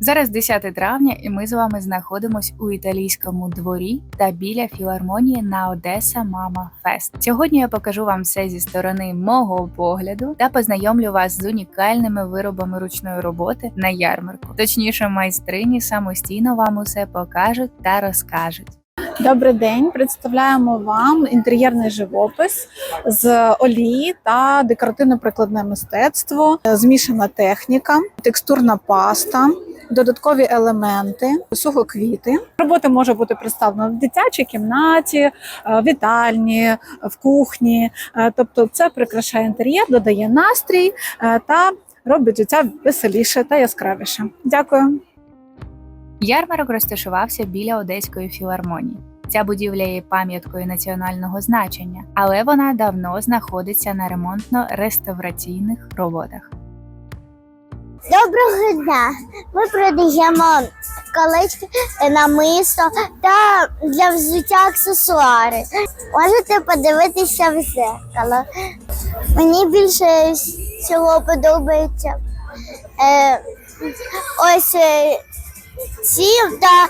Зараз 10 травня, і ми з вами знаходимось у італійському дворі та біля філармонії на Одеса Мама Фест. Сьогодні я покажу вам все зі сторони мого погляду та познайомлю вас з унікальними виробами ручної роботи на ярмарку. Точніше, майстрині самостійно вам усе покажуть та розкажуть. Добрий день. Представляємо вам інтер'єрний живопис з олії та декоративно-прикладне мистецтво, змішана техніка, текстурна паста. Додаткові елементи, сухоквіти. Робота може бути представлена в дитячій кімнаті, е, вітальні, в кухні. Е, Тобто, це прикрашає інтер'єр, додає настрій е, та робить життя веселіше та яскравіше. Дякую. Ярмарок розташувався біля Одеської філармонії. Ця будівля є пам'яткою національного значення, але вона давно знаходиться на ремонтно-реставраційних роботах. Доброго дня! Ми продаємо колечки, намисто та для взуття аксесуари. Можете подивитися в зеркало. Мені більше всього подобається е, ось ці та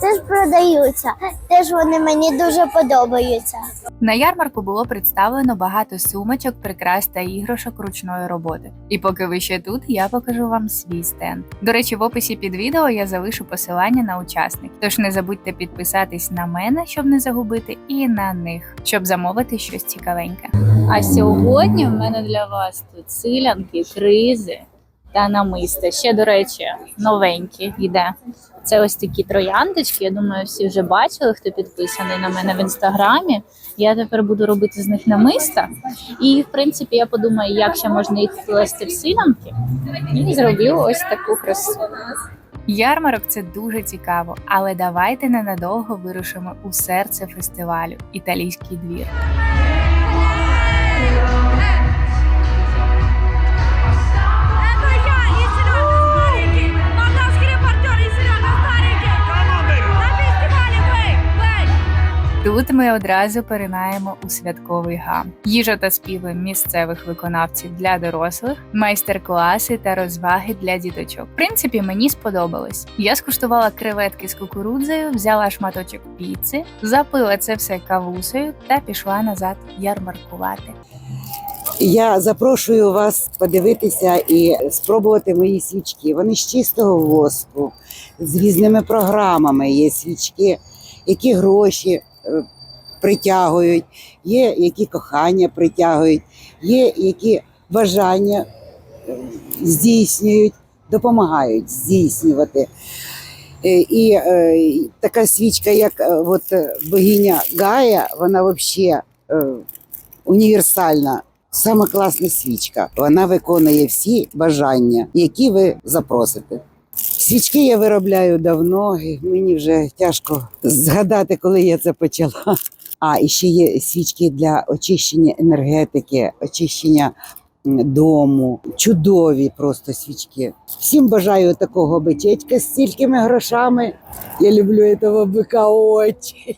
теж продаються. Теж вони мені дуже подобаються. На ярмарку було представлено багато сумочок, прикрас та іграшок ручної роботи. І поки ви ще тут, я покажу вам свій стенд. До речі, в описі під відео я залишу посилання на учасник. Тож не забудьте підписатись на мене, щоб не загубити, і на них, щоб замовити щось цікавеньке. А сьогодні в мене для вас тут силянки, кризи та намисти. Ще, до речі, новенькі йде. Це ось такі трояндочки. Я думаю, всі вже бачили, хто підписаний на мене в інстаграмі. Я тепер буду робити з них намиста. І, в принципі, я подумаю, як ще можна їх вплести в силянки. І зроблю ось таку красу. Ярмарок це дуже цікаво, але давайте ненадовго вирушимо у серце фестивалю Італійський двір. Тут ми одразу поринаємо у святковий гам. Їжа та співи місцевих виконавців для дорослих, майстер-класи та розваги для діточок. В принципі, мені сподобалось. Я скуштувала креветки з кукурудзою, взяла шматочок піци, запила це все кавусею та пішла назад ярмаркувати. Я запрошую вас подивитися і спробувати мої свічки. Вони з чистого воску, з різними програмами. Є свічки, які гроші притягують, є які кохання притягують, є які бажання е, здійснюють, допомагають здійснювати. Е, І е, така свічка, як е, от, е, богиня Гая, вона взагалі е, універсальна. Саме класна свічка. Вона виконує всі бажання, які ви запросите. Свічки я виробляю давно, і мені вже тяжко згадати, коли я це почала. А і ще є свічки для очищення енергетики, очищення дому. Чудові просто свічки. Всім бажаю такого бичечка з стількими грошами. Я люблю цього бика очень.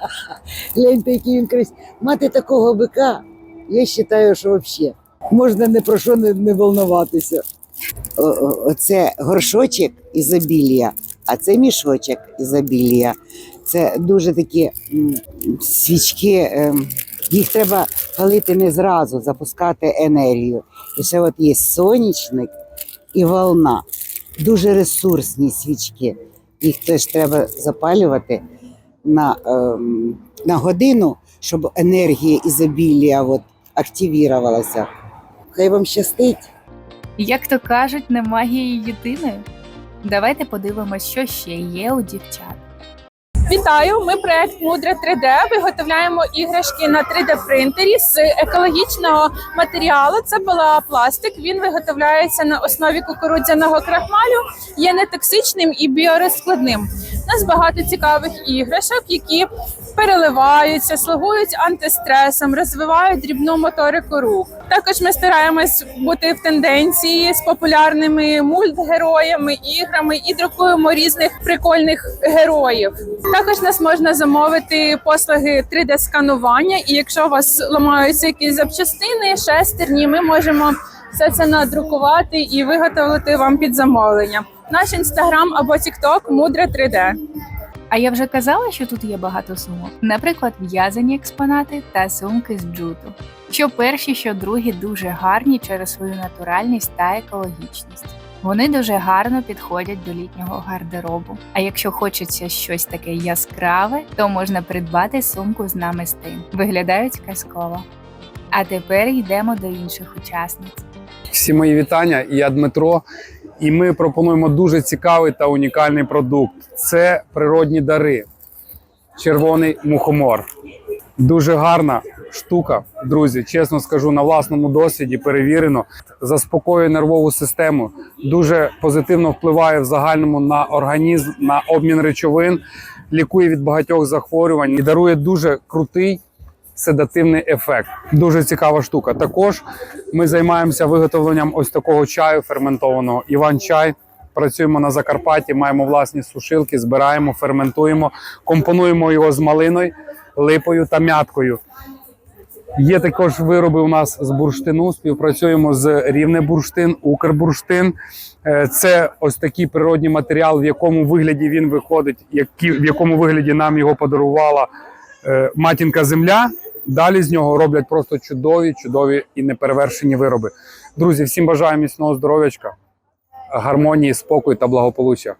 Гляньте, який він красивий. Мати такого бика, я вважаю, що взагалі можна ні про що не, не волнуватися. О- горшочок ізобілія, а це мішочок ізобілія. Це дуже такі свічки. ем, Їх треба палити не зразу, запускати енергію. І ще от є сонячник і волна. Дуже ресурсні свічки. Їх теж треба запалювати на, ем, на годину, щоб енергія ізобілія от, активірувалася. Хай вам щастить. Як то кажуть, не магії єдиною. Давайте подивимось, що ще є у дівчат. Вітаю! Ми проект Мудре 3D. Виготовляємо іграшки на 3D принтері з екологічного матеріалу. Це була пластик. Він виготовляється на основі кукурудзяного крахмалю, є нетоксичним і біорозкладним. Нас багато цікавих іграшок, які переливаються, слугують антистресом, розвивають дрібну моторику рук. Також ми стараємось бути в тенденції з популярними мультгероями, іграми і друкуємо різних прикольних героїв. Також нас можна замовити послуги 3D-сканування, і якщо у вас ламаються якісь запчастини, шестерні, ми можемо все це надрукувати і виготовити вам під замовлення. Наш інстаграм або тікток мудра 3D. А я вже казала, що тут є багато сумок. Наприклад, в'язані експонати та сумки з джуту. Що перші, що другі дуже гарні через свою натуральність та екологічність. Вони дуже гарно підходять до літнього гардеробу. А якщо хочеться щось таке яскраве, то можна придбати сумку з намистин. Виглядають казково. А тепер йдемо до інших учасниць. Всі мої вітання. Я Дмитро, і ми пропонуємо дуже цікавий та унікальний продукт. Це природні дари. Червоний мухомор. Дуже гарна штука, друзі. Чесно скажу, на власному досвіді перевірено. Заспокоює нервову систему, дуже позитивно впливає в загальному на організм, на обмін речовин, лікує від багатьох захворювань і дарує дуже крутий седативний ефект. Дуже цікава штука. Також ми займаємося виготовленням ось такого чаю ферментованого Іван-чай. Працюємо на Закарпатті, маємо власні сушилки, збираємо, ферментуємо, компонуємо його з малиною, липою та мяткою. Є також вироби у нас з бурштину. Співпрацюємо з Рівне бурштин, Укрбурштин. Е, Це ось такий природній матеріал, в якому вигляді він виходить, в якому вигляді нам його подарувала е, матінка земля. Далі з нього роблять просто чудові, чудові і неперевершені вироби. Друзі, всім бажаю міцного здоров'ячка, гармонії, спокою та благополуччя.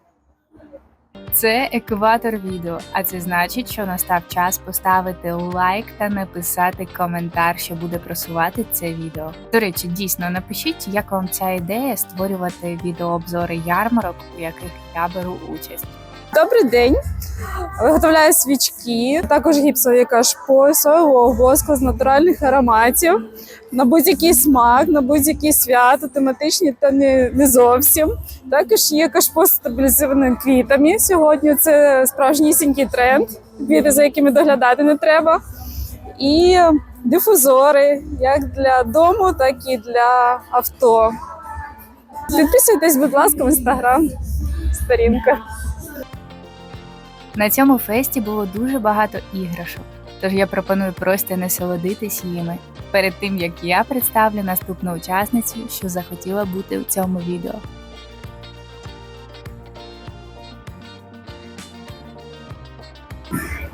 Це екватор відео, а це значить, що настав час поставити лайк та написати коментар, що буде просувати це відео. До речі, дійсно напишіть, як вам ця ідея створювати відеообзори ярмарок, у яких я беру участь. Добрий день. Виготовляю свічки, також гіпсові кашпо, соєвого воску з натуральних ароматів на будь-який смак, на будь-які свята, тематичні та не, не зовсім. Також є кашпо з стабілізованими квітами. Сьогодні це справжнісінький тренд, квіти, за якими доглядати не треба. І дифузори як для дому, так і для авто. Підписуйтесь, будь ласка, в інстаграм сторінка. На цьому фесті було дуже багато іграшок, тож я пропоную просто насолодитись їми перед тим як я представлю наступну учасницю, що захотіла бути у цьому відео.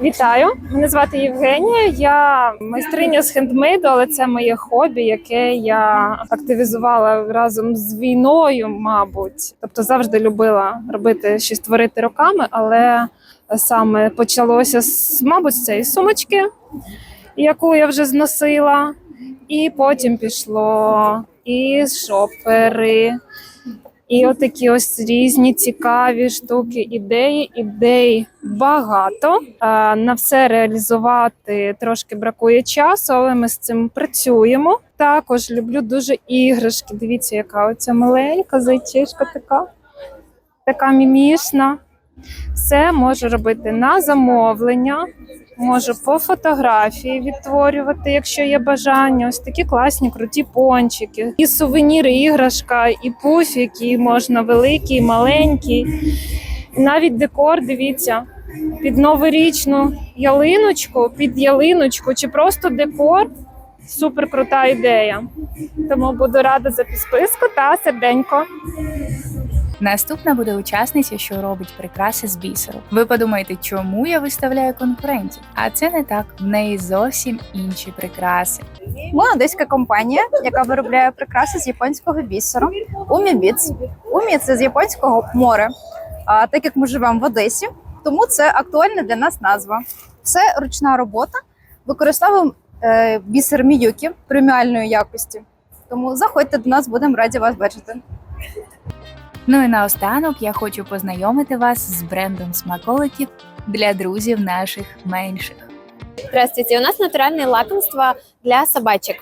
Вітаю, мене звати Євгенія. Я майстриня з хендмейду, але це моє хобі, яке я активізувала разом з війною, мабуть. Тобто завжди любила робити щось творити руками, але саме почалося з, мабуть, з цієї сумочки, яку я вже зносила, і потім пішло і шопери. І отакі ось різні цікаві штуки, ідеї, ідей багато. На все реалізувати трошки бракує часу, але ми з цим працюємо. Також люблю дуже іграшки. Дивіться, яка оця маленька зайчишка така, така мімішна. Все можу робити на замовлення. Можу по фотографії відтворювати, якщо є бажання. Ось такі класні, круті пончики. І сувеніри, іграшка, і пуфіки можна великий, маленький. Навіть декор, дивіться, під новорічну ялиночку, під ялиночку, чи просто декор. Супер крута ідея. Тому буду рада за підписку та серденько. Наступна буде учасниця, що робить прикраси з бісеру. Ви подумаєте, чому я виставляю конкурентів? А це не так. В неї зовсім інші прикраси. Ми одеська компанія, яка виробляє прикраси з японського бісеру. Умі Біц. Умі це з японського море. А так як ми живемо в Одесі, тому це актуальна для нас назва. Це ручна робота. Використовуємо е, бісер Міюкі преміальної якості. Тому заходьте до нас, будемо раді вас бачити. Ну і наостанок я хочу познайомити вас з брендом смаколиків для друзів наших менших. Здравствуйте, у нас натуральные лакомства для собачек.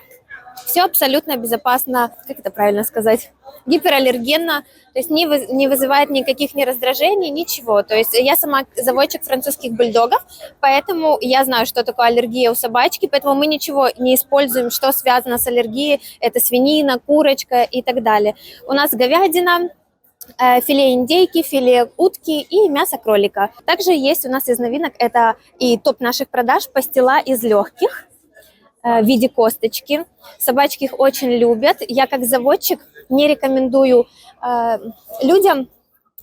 Все абсолютно безопасно, как это правильно сказать, гипераллергенно, то есть не, вы- не вызывает никаких ни раздражений, ничего. То есть я сама заводчик французских бульдогов, поэтому я знаю, что такое аллергия у собачки, поэтому мы ничего не используем, что связано с аллергией. Это свинина, курочка и так далее. У нас говядина, э, филе индейки, филе утки и мясо кролика. Также есть у нас из новинок, это и топ наших продаж, пастила из легких э, в виде косточки. Собачки их очень любят. Я как заводчик не рекомендую э, людям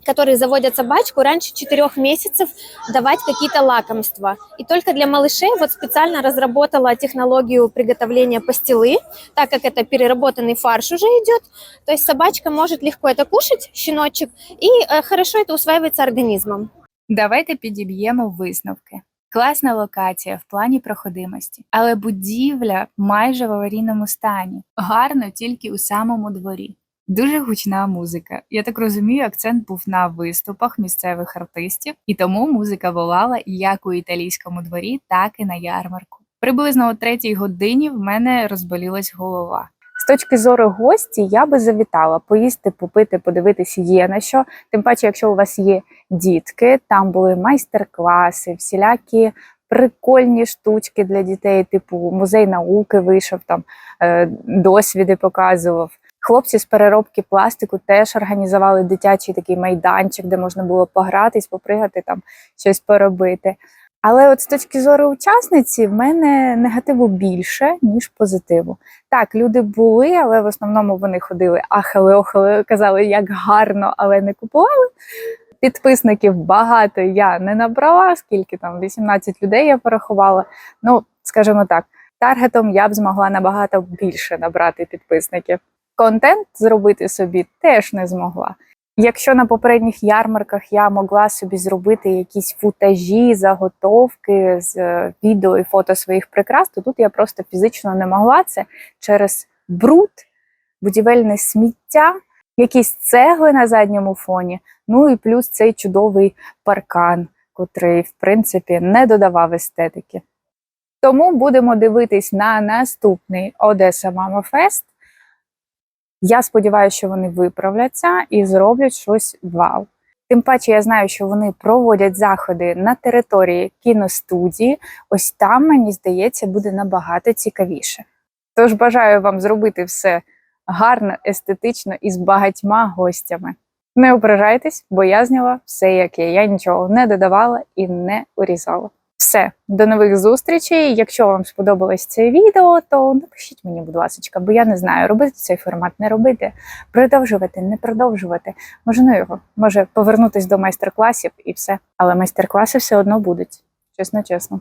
которые заводят собачку, раньше 4 месяцев давать какие-то лакомства. И только для малышей вот специально разработала технологию приготовления пастилы, так как это переработанный фарш уже идет. То есть собачка может легко это кушать, щеночек, и э, хорошо это усваивается организмом. Давайте підіб'ємо висновки. Класна локація в плані проходимості, але будівля майже в аварійному стані. Гарно тільки у самому дворі. Дуже гучна музика. Я так розумію, акцент був на виступах місцевих артистів, і тому музика волала як у італійському дворі, так і на ярмарку. Приблизно о третій годині в мене розболілась голова. З точки зору гості, я би завітала поїсти, попити, подивитися є на що. Тим паче, якщо у вас є дітки, там були майстер-класи, всілякі прикольні штучки для дітей, типу музей науки вийшов там, е, досвіди показував. Хлопці з переробки пластику теж організували дитячий такий майданчик, де можна було погратись, попригати, там щось поробити. Але от з точки зору учасниці, в мене негативу більше, ніж позитиву. Так, люди були, але в основному вони ходили ахали, охали, казали, як гарно, але не купували. Підписників багато я не набрала, скільки там 18 людей я порахувала. Ну, скажімо так, таргетом я б змогла набагато більше набрати підписників. Контент зробити собі теж не змогла. Якщо на попередніх ярмарках я могла собі зробити якісь футажі, заготовки з е, відео і фото своїх прикрас, то тут я просто фізично не могла це через бруд, будівельне сміття, якісь цегли на задньому фоні, ну і плюс цей чудовий паркан, котрий, в принципі, не додавав естетики. Тому будемо дивитись на наступний Одеса Мама Фест. Я сподіваюся, що вони виправляться і зроблять щось вау. Тим паче, я знаю, що вони проводять заходи на території кіностудії. Ось там, мені здається, буде набагато цікавіше. Тож бажаю вам зробити все гарно, естетично і з багатьма гостями. Не ображайтесь, бо я зняла все, як є. Я нічого не додавала і не урізала. Все, до нових зустрічей. Якщо вам сподобалось це відео, то напишіть мені, будь ласка, бо я не знаю, робити цей формат, не робити, продовжувати, не продовжувати. Може, ну його, може повернутись до майстер-класів і все. Але майстер-класи все одно будуть, чесно, чесно.